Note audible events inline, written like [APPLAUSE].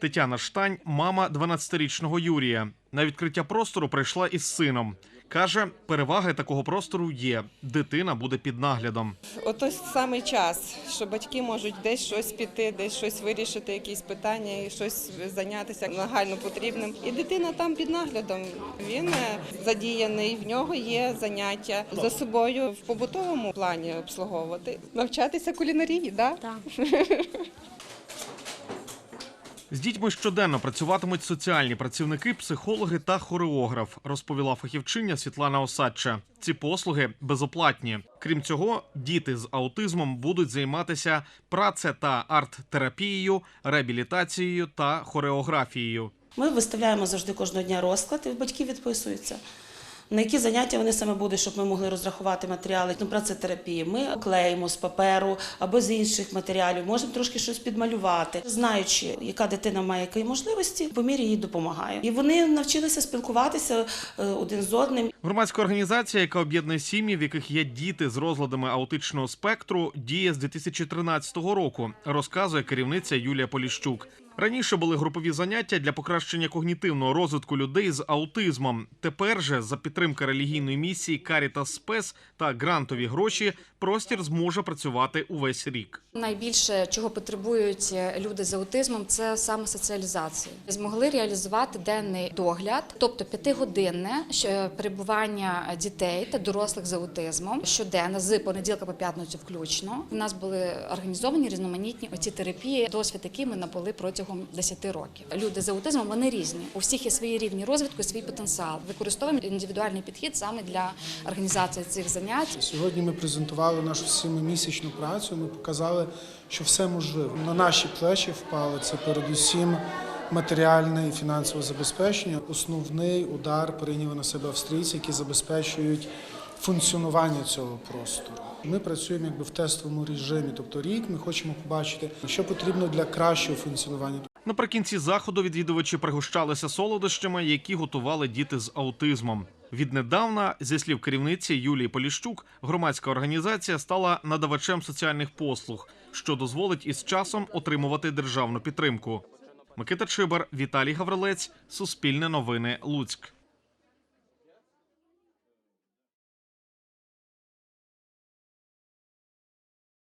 Тетяна Штань, мама 12-річного Юрія. На відкриття простору прийшла із сином. Каже, переваги такого простору є. Дитина буде під наглядом. Ото саме час, що батьки можуть десь щось піти, десь щось вирішити, якісь питання і щось зайнятися нагально потрібним. І дитина там під наглядом. Він е, задіяний, в нього є заняття за собою в побутовому плані обслуговувати, навчатися кулінарії. Да? Так. [LAUGHS] З дітьми щоденно працюватимуть соціальні працівники, психологи та хореограф, розповіла фахівчиня Світлана Осадча. Ці послуги безоплатні. Крім цього, діти з аутизмом будуть займатися праце та арт-терапією, реабілітацією та хореографією. Ми виставляємо завжди кожного дня розклад, і батьки відписуються. На які заняття вони саме будуть, щоб ми могли розрахувати матеріали ну, працетерапії. Ми клеїмо з паперу або з інших матеріалів, можемо трошки щось підмалювати. Знаючи, яка дитина має які можливості, по мірі їй допомагає. І вони навчилися спілкуватися е, один з одним. Громадська організація, яка об'єднує сім'ї, в яких є діти з розладами аутичного спектру, діє з 2013 року, розказує керівниця Юлія Поліщук. Раніше були групові заняття для покращення когнітивного розвитку людей з аутизмом. Тепер же за підтримки релігійної місії Caritas Спес та грантові гроші простір зможе працювати увесь рік. Найбільше чого потребують е, люди з аутизмом, це саме соціалізація. Змогли реалізувати денний догляд, тобто п'ятигодинне перебування дітей та дорослих з аутизмом щоденно з понеділка по п'ятницю включно. У нас були організовані різноманітні оці терапії, досвід який ми набули протягом 10 років. Люди з аутизмом вони різні. У всіх є свої рівні розвитку, свій потенціал. Використовуємо індивідуальний підхід саме для організації цих занять. Сьогодні ми презентували нашу сімимісячну працю. Ми показали, що все можливо. На наші плечі впало це передусім матеріальне і фінансове забезпечення. Основний удар прийняли на себе австрійці, які забезпечують функціонування цього простору. Ми працюємо якби в тестовому режимі, тобто рік ми хочемо побачити, що потрібно для кращого функціонування. Наприкінці заходу відвідувачі пригощалися солодощами, які готували діти з аутизмом. Віднедавна, зі слів керівниці Юлії Поліщук, громадська організація стала надавачем соціальних послуг, що дозволить із часом отримувати державну підтримку. Микита Чибар, Віталій Гаврилець, Суспільне новини, Луцьк.